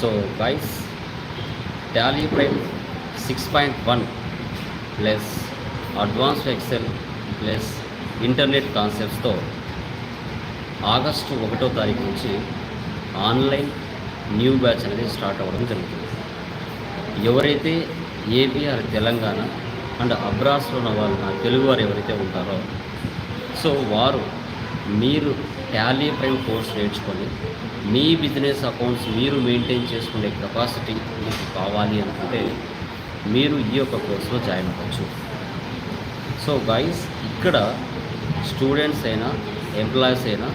So guys Tally Prime six point one plus advanced Excel plus internet కాన్సెప్ట్స్తో August ఒకటో తారీఖు నుంచి online new batch అనేది start అవ్వడం జరుగుతుంది. ఎవరైతే ఏబీఆర్ తెలంగాణ అండ్ అబ్రాస్లో ఉన్న వాళ్ళు తెలుగువారు తెలుగు వారు ఎవరైతే ఉంటారో సో వారు మీరు టాలీ ప్రైమ్ కోర్స్ నేర్చుకొని మీ బిజినెస్ అకౌంట్స్ మీరు మెయింటైన్ చేసుకునే కెపాసిటీ మీకు కావాలి అనుకుంటే మీరు ఈ యొక్క కోర్సులో జాయిన్ అవ్వచ్చు. సో గైస్ ఇక్కడ స్టూడెంట్స్ అయినా ఎంప్లాయీస్ అయినా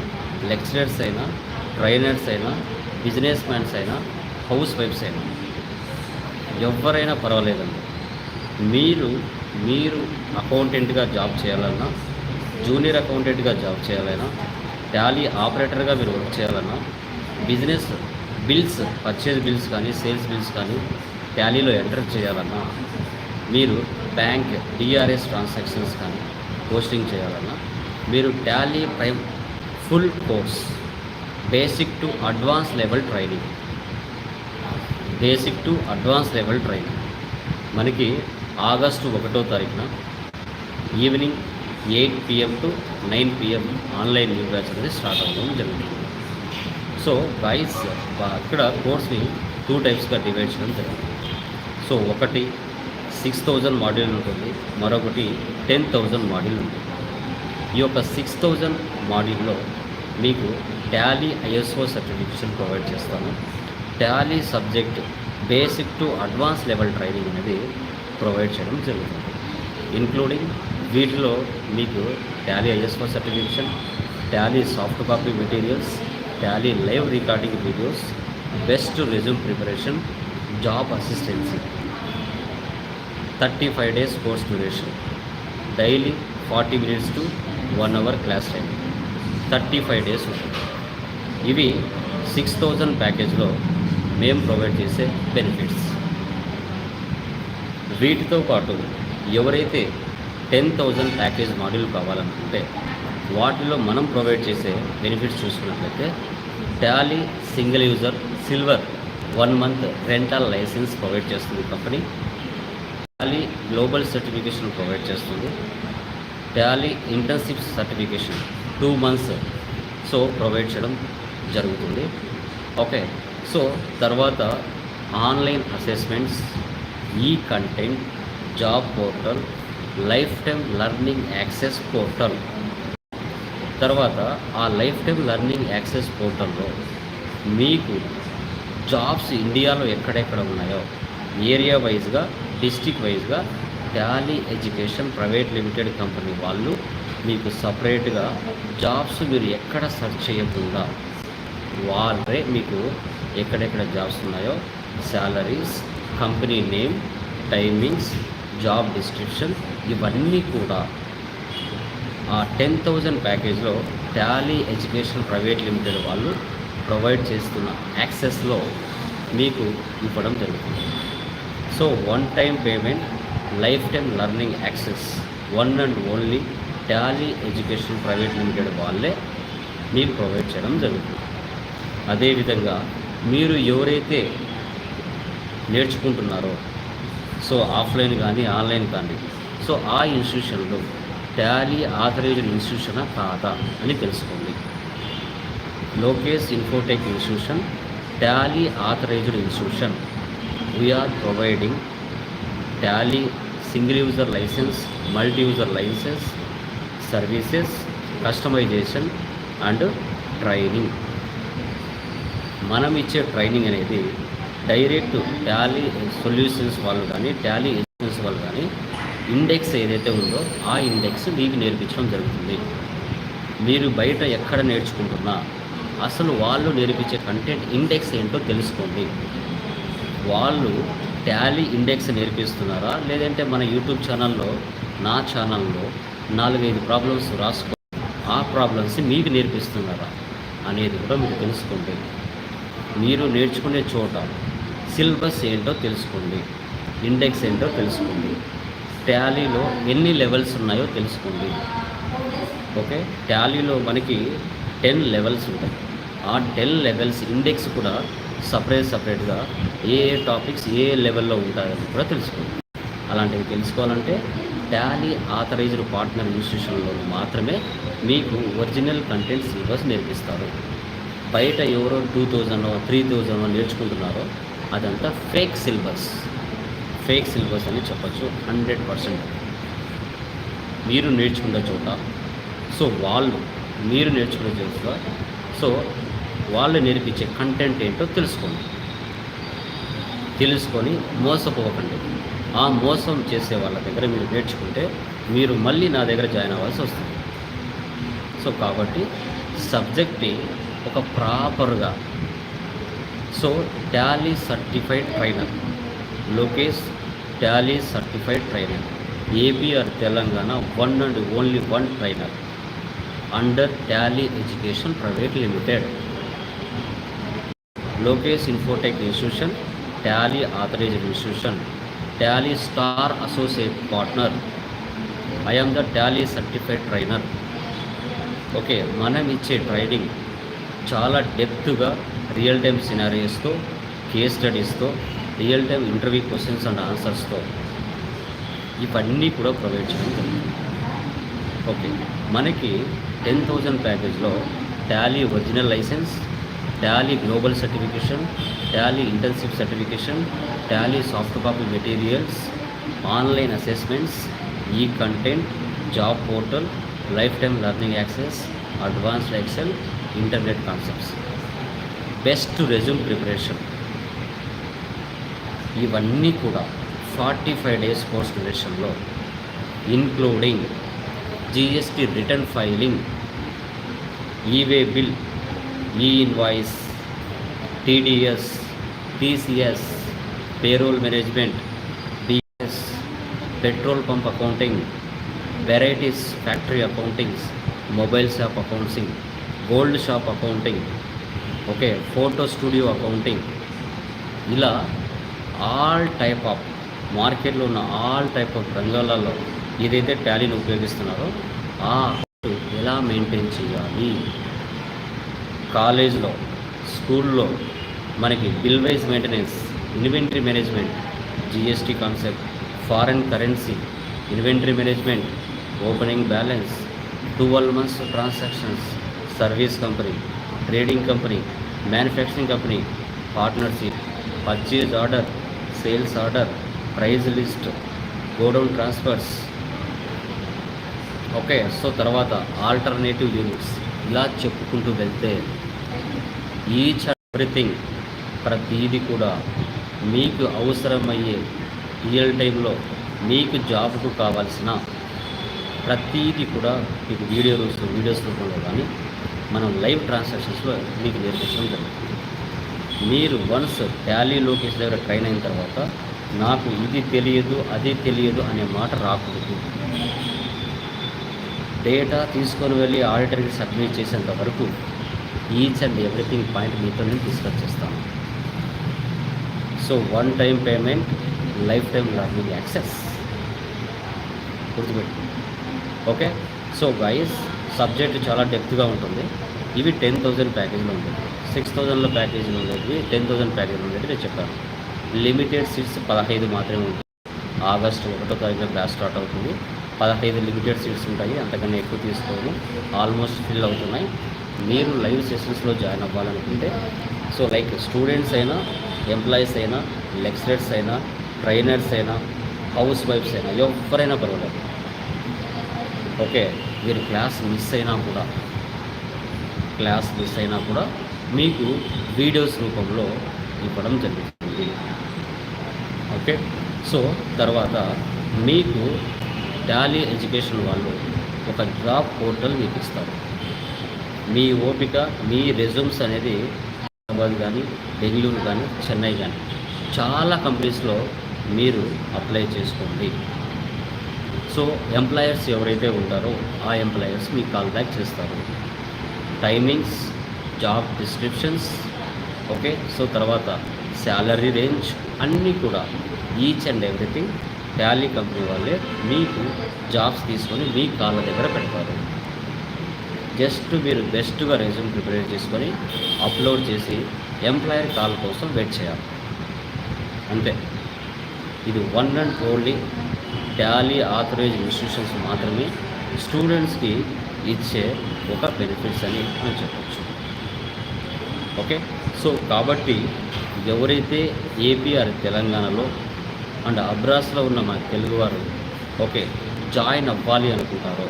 లెక్చరర్స్ అయినా ట్రైనర్స్ అయినా బిజినెస్ మ్యాన్స్ అయినా హౌస్ వైఫ్స్ అయినా ఎవరైనా పర్వాలేదండి. మీరు మీరు అకౌంటెంట్గా జాబ్ చేయాలన్నా జూనియర్ అకౌంటెంట్గా జాబ్ చేయాలన్నా టాలీ ఆపరేటర్గా మీరు వర్క్ చేయాలన్నా బిజినెస్ బిల్స్ పర్చేజ్ బిల్స్ కానీ సేల్స్ బిల్స్ కానీ టాలీలో ఎంటర్ చేయాలన్నా మీరు బ్యాంక్ డిఆర్ఎస్ ట్రాన్సాక్షన్స్ కానీ పోస్టింగ్ చేయాలన్నా మీరు Tally Prime full course basic to advance level training basic to advance level training మనకి ఆగస్టు ఒకటో తారీఖున evening eight PM to nine PM online new batch అనేది స్టార్ట్ అవ్వడం జరుగుతుంది సో గైస్ అక్కడ కోర్స్ని టూ టైప్స్గా డివైడ్ చేయడం జరిగింది. సో ఒకటి సిక్స్ థౌజండ్ మాడ్యూల్ ఉంటుంది మరొకటి టెన్ థౌజండ్ మాడ్యూల్ ఉంటుంది. ఈ యొక్క సిక్స్ థౌజండ్ మాడ్యూల్లో మీకు టాలీ ఐఎస్ఓ సర్టిఫికేషన్ ప్రొవైడ్ చేస్తాను Tally subject basic to advance level training అనేది ప్రొవైడ్ చేయడం జరుగుతుంది. ఇంక్లూడింగ్ వీటిలో మీకు Tally ISO certification Tally soft copy materials Tally live recording videos best resume preparation job assistance. Thirty five days course duration. Daily forty minutes to one hour class time thirty five days ఉంటుంది ఇవి six thousand ప్యాకేజ్లో మేము provide చేసే benefits. వీటితో పాటు ఎవరైతే ten thousand package module కావాలనుకుంటే వాటిలో మనం ప్రొవైడ్ చేసే బెనిఫిట్స్ చూసుకున్నట్లయితే Tally single user silver one month rental licence provide చేస్తుంది company Tally global certification provide చేస్తుంది. Tally internship certification two months so provide చేయడం జరుగుతుంది. ఓకే సో తర్వాత online assessments e content job portal life time learning access portal. తర్వాత ఆ life time learning access పోర్టల్లో మీకు jobs ఇండియాలో ఎక్కడెక్కడ ఉన్నాయో ఏరియా వైజ్గా డిస్టిక్ వైజ్గా Tally Education Private Limited company వాళ్ళు మీకు సపరేట్గా జాబ్స్ మీరు ఎక్కడ సెర్చ్ చేయకుండా వాళ్ళే మీకు ఎక్కడెక్కడ జాబ్స్ ఉన్నాయో salaries company name timings job description ఇవన్నీ కూడా ఆ టెన్ థౌజండ్ ప్యాకేజ్లో టాలీ ఎడ్యుకేషన్ ప్రైవేట్ లిమిటెడ్ వాళ్ళు ప్రొవైడ్ చేస్తున్న యాక్సెస్లో మీకు ఇవ్వడం జరుగుతుంది. So one time payment life time learning access one and only Tally Education Private Limited వాళ్ళే మీకు ప్రొవైడ్ చేయడం జరుగుతుంది. అదేవిధంగా మీరు ఎవరైతే నేర్చుకుంటున్నారో సో ఆఫ్లైన్ కానీ ఆన్లైన్ కానీ సో ఆ ఇన్స్టిట్యూషన్లో టాలీ ఆథరైజ్డ్ ఇన్స్టిట్యూషనా కాదా అని తెలుసుకోండి. Lokesh Infotech institution Tally authorised institution we're providing Tally single user licence multi user licence services customisation and training మనం ఇచ్చే ట్రైనింగ్ అనేది డైరెక్ట్ టాలీ సొల్యూషన్స్ వాళ్ళు కానీ టాలీ ఎడ్యుకేషన్స్ వాళ్ళు కానీ ఇండెక్స్ ఏదైతే ఉందో ఆ ఇండెక్స్ మీకు నేర్పించడం జరుగుతుంది. మీరు బయట ఎక్కడ నేర్చుకుంటున్నా అసలు వాళ్ళు నేర్పించే కంటెంట్ ఇండెక్స్ ఏంటో తెలుసుకోండి. వాళ్ళు టాలీ ఇండెక్స్ నేర్పిస్తున్నారా? లేదంటే మన యూట్యూబ్ ఛానల్లో నా ఛానల్లో నాలుగైదు ప్రాబ్లమ్స్ రాసుకో ఆ ప్రాబ్లమ్స్ మీకు నేర్పిస్తున్నారా అనేది కూడా మీరు తెలుసుకోండి. మీరు నేర్చుకునే చోట సిలబస్ ఏంటో తెలుసుకోండి. ఇండెక్స్ ఏంటో తెలుసుకోండి. టాలీలో ఎన్ని లెవెల్స్ ఉన్నాయో తెలుసుకోండి. ఓకే? టాలీలో మనకి టెన్ లెవెల్స్ ఉంటాయి. ఆ టెన్ లెవెల్స్ ఇండెక్స్ కూడా సపరేట్ సపరేట్గా ఏ ఏ టాపిక్స్ ఏ లెవెల్లో ఉంటాయని కూడా తెలుసుకోండి. అలాంటివి తెలుసుకోవాలంటే టాలీ ఆథరైజ్డ్ పార్ట్నర్ ఇన్స్టిట్యూషన్లో మాత్రమే మీకు ఒరిజినల్ కంటెంట్ సిలబస్ నేర్పిస్తారు. బయట ఎవరో టూ థౌజండ్ త్రీ థౌజండ్ నేర్చుకుంటున్నారో అదంతా ఫేక్ సిలబస్. ఫేక్ సిలబస్ అని చెప్పచ్చు హండ్రెడ్ పర్సెంట్. మీరు నేర్చుకున్న చోట సో వాళ్ళు మీరు నేర్చుకున్న చోట సో వాళ్ళు నేర్పించే కంటెంట్ ఏంటో తెలుసుకోండి. తెలుసుకొని మోసపోకండి. ఆ మోసం చేసే వాళ్ళ దగ్గర మీరు నేర్చుకుంటే మీరు మళ్ళీ నా దగ్గర జాయిన్ అవ్వాల్సి వస్తుంది. సో కాబట్టి సబ్జెక్ట్ని ఒక ప్రాపర్గా so Tally certified trainer Lokesh Tally certified trainer AP or Telangana one and only one trainer under Tally Education Private Limited Lokesh Infotech institution Tally authorised institution Tally star associate partner I am the Tally certified trainer okay మనం ఇచ్చే ట్రైనింగ్ చాలా డెప్త్గా real time సినారియోస్తో case స్టడీస్తో real time interview questions and ఆన్సర్స్తో ఇవన్నీ కూడా provide చేయడం జరుగుతుంది ఓకే. మనకి ten thousand ప్యాకేజ్లో Tally original licence Tally global certification Tally internship certification Tally soft copy materials online assessments e content job portal life time learning access advanced Excel internet concepts. Best resume preparation. ఇవన్నీ కూడా forty five days course డ్యూరేషన్లో including GST return filing e way bill e invoice TDS TCS payroll management BS petrol pump accounting varieties factory accountings mobile shop accounting gold shop accounting okay photo studio accounting. ఇలా all type of మార్కెట్లో ఉన్న all type of రంగాలలో ఏదైతే టాలీని ఉపయోగిస్తున్నారో ఆ account ఎలా maintain చేయాలి? కాలేజ్లో స్కూల్లో మనకి bill wise maintenance inventory management GST concept foreign currency inventory management opening balance twelve months transactions service company trading company manufacturing company partnership purchase order sales order price list godown transfers. Okay so తర్వాత alternative units. ఇలా చెప్పుకుంటూ వెళ్తే each everything ప్రతీది కూడా మీకు అవసరమయ్యే real టైంలో మీకు జాబ్కు కావాల్సిన ప్రతీది కూడా మీకు వీడియో రూస్ వీడియోస్ రూపంలో కానీ మనం లైవ్ ట్రాన్సాక్షన్స్లో మీకు నేర్పించడం జరుగుతుంది. మీరు వన్స్ ట్యాలీ లోకేష్ దగ్గర ట్రైన్ అయిన తర్వాత నాకు ఇది తెలియదు అది తెలియదు అనే మాట రాకూడదు. డేటా తీసుకొని వెళ్ళి ఆడిటర్కి సబ్మిట్ చేసేంత వరకు ఈచ్ అండ్ ఎవ్రీథింగ్ పాయింట్ మీతో నేను డిస్కస్ చేస్తాను. So one time payment life time learning access. గుర్తుపెట్టు okay? So guys subject చాలా డెప్త్గా ఉంటుంది. ఇవి టెన్ థౌజండ్ ప్యాకేజ్లో ఉంటుంది. సిక్స్ థౌజండ్లో ప్యాకేజ్ ఉండేది టెన్ థౌజండ్ ప్యాకేజ్ ఉండేది నేను చెప్పాను. లిమిటెడ్ సీట్స్ పదహైదు మాత్రమే ఉంటాయి. ఆగస్టు ఒకటో తారీఖున క్లాస్ స్టార్ట్ అవుతుంది. పదహైదు లిమిటెడ్ సీట్స్ ఉంటాయి అంతకన్నా ఎక్కువ తీసుకోము ఆల్మోస్ట్ ఫిల్ అవుతున్నాయి. మీరు లైవ్ సెషన్స్లో జాయిన్ అవ్వాలనుకుంటే సో లైక్ స్టూడెంట్స్ అయినా ఎంప్లాయీస్ అయినా లెక్చరర్స్ అయినా ట్రైనర్స్ అయినా హౌస్ వైఫ్స్ అయినా ఎవరైనా పర్వాలేదు. ఓకే మీరు క్లాస్ మిస్ అయినా కూడా క్లాస్ మిస్ అయినా కూడా మీకు వీడియోస్ రూపంలో ఇవ్వడం జరుగుతుంది. ఓకే సో తర్వాత మీకు టాలీ ఎడ్యుకేషన్ వాళ్ళు ఒక జాబ్ పోర్టల్ మీకు ఇస్తారు మీ ఓపిక మీ రెజ్యూమ్స్ అనేది హైదరాబాద్ కానీ బెంగళూరు కానీ చెన్నై కానీ చాలా కంపెనీస్లో మీరు అప్లై చేసుకోండి. సో ఎంప్లాయర్స్ ఎవరైతే ఉంటారో ఆ ఎంప్లాయర్స్ మీకు కాల్ బ్యాక్ చేస్తారు. Timings job descriptions okay so తర్వాత శాలరీ రేంజ్ అన్నీ కూడా each and everything Tally company వాళ్ళే మీకు జాబ్స్ తీసుకొని మీ కాళ్ళ దగ్గర పెడతారు. జస్ట్ మీరు బెస్ట్గా రెజ్యూమ్ ప్రిపేర్ చేసుకొని అప్లోడ్ చేసి ఎంప్లాయర్ కాల్ కోసం వెయిట్ చేయాలి. అంతే. ఇది one and only Tally authorise institutions మాత్రమే స్టూడెంట్స్కి ఇచ్చే ఒక బెనిఫిట్స్ అని మనం చెప్పచ్చు. ఓకే? సో కాబట్టి ఎవరైతే ఏపీఆర్ తెలంగాణలో అండ్ అబ్రాస్లో ఉన్న మన తెలుగువారు ఓకే జాయిన్ అవ్వాలి అనుకుంటారో.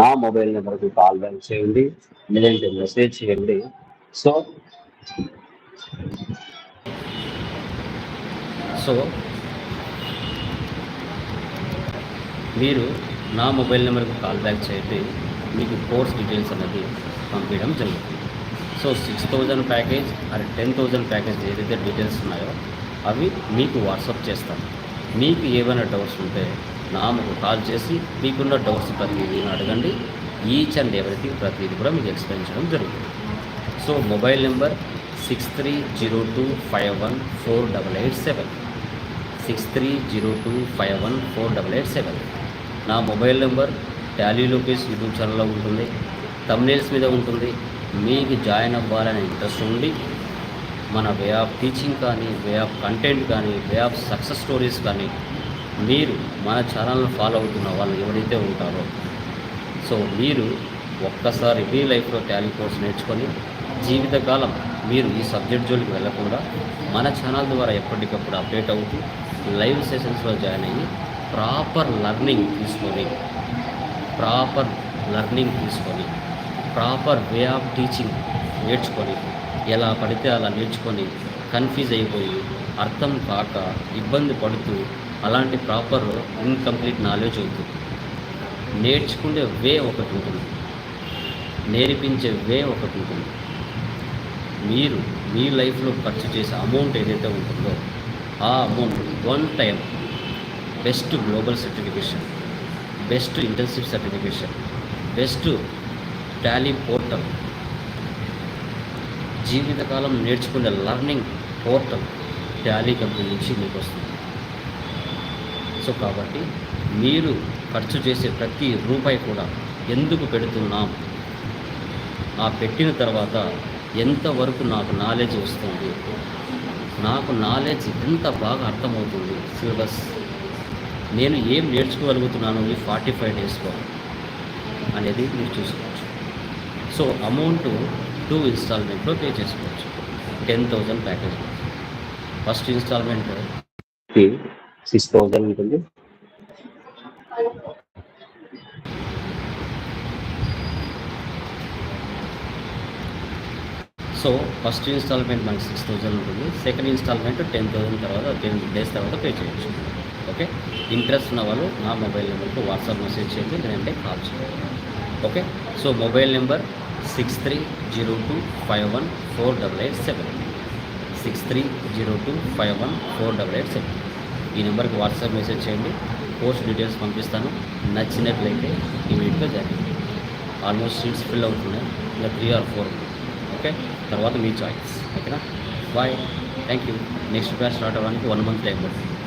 నా మొబైల్ నెంబర్కి కాల్ బ్యాక్ చేయండి లేదంటే మెసేజ్ చేయండి. సో సో మీరు నా మొబైల్ నెంబర్కి కాల్ బ్యాక్ చేయండి మీకు కోర్స్ డీటెయిల్స్ అనేది పంపించడం జరుగుతుంది. సో సిక్స్ థౌజండ్ ప్యాకేజ్ అది టెన్ థౌజండ్ ప్యాకేజ్ ఏదైతే డీటెయిల్స్ ఉన్నాయో అవి మీకు వాట్సాప్ చేస్తాను మీకు ఏమైనా డౌట్స్ ఉంటే నాకు కాల్ చేసి మీకున్న డౌట్స్ ప్రతిదీ అడగండి. ఈచ్ అండ్ ఎవ్రీథింగ్ ప్రతిదీ కూడా మీకు ఎక్స్ప్లెయిన్ చేయడం జరుగుతుంది. So mobile number six three zero two five one four double eight seven six three zero two five one four double eight seven నా mobile number Tally Lokesh YouTube ఛానల్లో ఉంటుంది. Thumbnails మీద ఉంటుంది. మీకు జాయిన్ అవ్వాలనే interest ఉండి మన వే of teaching కానీ వే ఆఫ్ కంటెంట్ కానీ వే ఆఫ్ సక్సెస్ స్టోరీస్ కానీ మీరు మన ఛానల్ని ఫాలో అవుతున్న వాళ్ళు ఎవరైతే ఉంటారో. సో మీరు ఒక్కసారి మీ లైఫ్లో టాలీ కోర్స్ నేర్చుకొని జీవితకాలం మీరు ఈ సబ్జెక్ట్ జోలికి వెళ్ళకుండా మన ఛానల్ ద్వారా ఎప్పటికప్పుడు అప్డేట్ అవుతూ లైవ్ సెషన్స్లో జాయిన్ అయ్యి ప్రాపర్ లర్నింగ్ తీసుకొని ప్రాపర్ లర్నింగ్ తీసుకొని ప్రాపర్ వే ఆఫ్ టీచింగ్ నేర్చుకొని ఎలా పడితే అలా నేర్చుకొని కన్ఫ్యూజ్ అయిపోయి అర్థం కాక ఇబ్బంది పడుతూ అలాంటి ప్రాపర్ ఇన్కంప్లీట్ నాలెడ్జ్ అవుతుంది నేర్చుకునే వే ఒకటి ఉంటుంది. నేర్పించే వే ఒకటి ఉంటుంది. మీరు మీ లైఫ్లో ఖర్చు చేసే అమౌంట్ ఏదైతే ఉంటుందో ఆ amount one time best global certification best internship certification best Tally portal జీవితకాలం నేర్చుకునే లర్నింగ్ పోర్టల్ టాలీ కంపెనీ నుంచి మీకు వస్తుంది సో కాబట్టి మీరు ఖర్చు చేసే ప్రతి రూపాయి కూడా ఎందుకు పెడుతున్నాం? ఆ పెట్టిన తర్వాత ఎంతవరకు నాకు నాలెడ్జ్ వస్తుంది? నాకు నాలెడ్జ్ ఎంత బాగా అర్థమవుతుంది? సిలబస్. నేను ఏం నేర్చుకోగలుగుతున్నాను ఈ ఫార్టీ ఫైవ్ డేస్లో అనేది మీరు చూసుకోవచ్చు సో అమౌంట్ టూ ఇన్స్టాల్మెంట్లో పే చేసుకోవచ్చు. Ten thousand package. First instalment six thousand ఉంటుంది. సో ఫస్ట్ ఇన్స్టాల్మెంట్ మనకి సిక్స్ థౌజండ్ ఉంటుంది. సెకండ్ ఇన్స్టాల్మెంట్ టెన్ థౌజండ్ తర్వాత టెన్ డేస్ తర్వాత పే చేయొచ్చు. ఓకే? ఇంట్రెస్ట్ ఉన్న వాళ్ళు నా మొబైల్ నెంబర్కి వాట్సాప్ మెసేజ్ చేయండి లేదంటే కాల్ చేయండి. Okay? So mobile number six three zero two five one four double eight seven. Six three zero two five one four double eight seven. ఈ నెంబర్కి వాట్సాప్ మెసేజ్ చేయండి. కోర్స్ డీటెయిల్స్ పంపిస్తాను. నచ్చినట్లయితే ఇమీడియట్గా join almost seats fill అవుతున్నాయి. ఇంకా three are four. Okay? తర్వాత మీ చాయిస్. ఓకేనా? Bye. Thank you next batch start అవ్వడానికి వన్ మంత్ టైం పడుతుంది.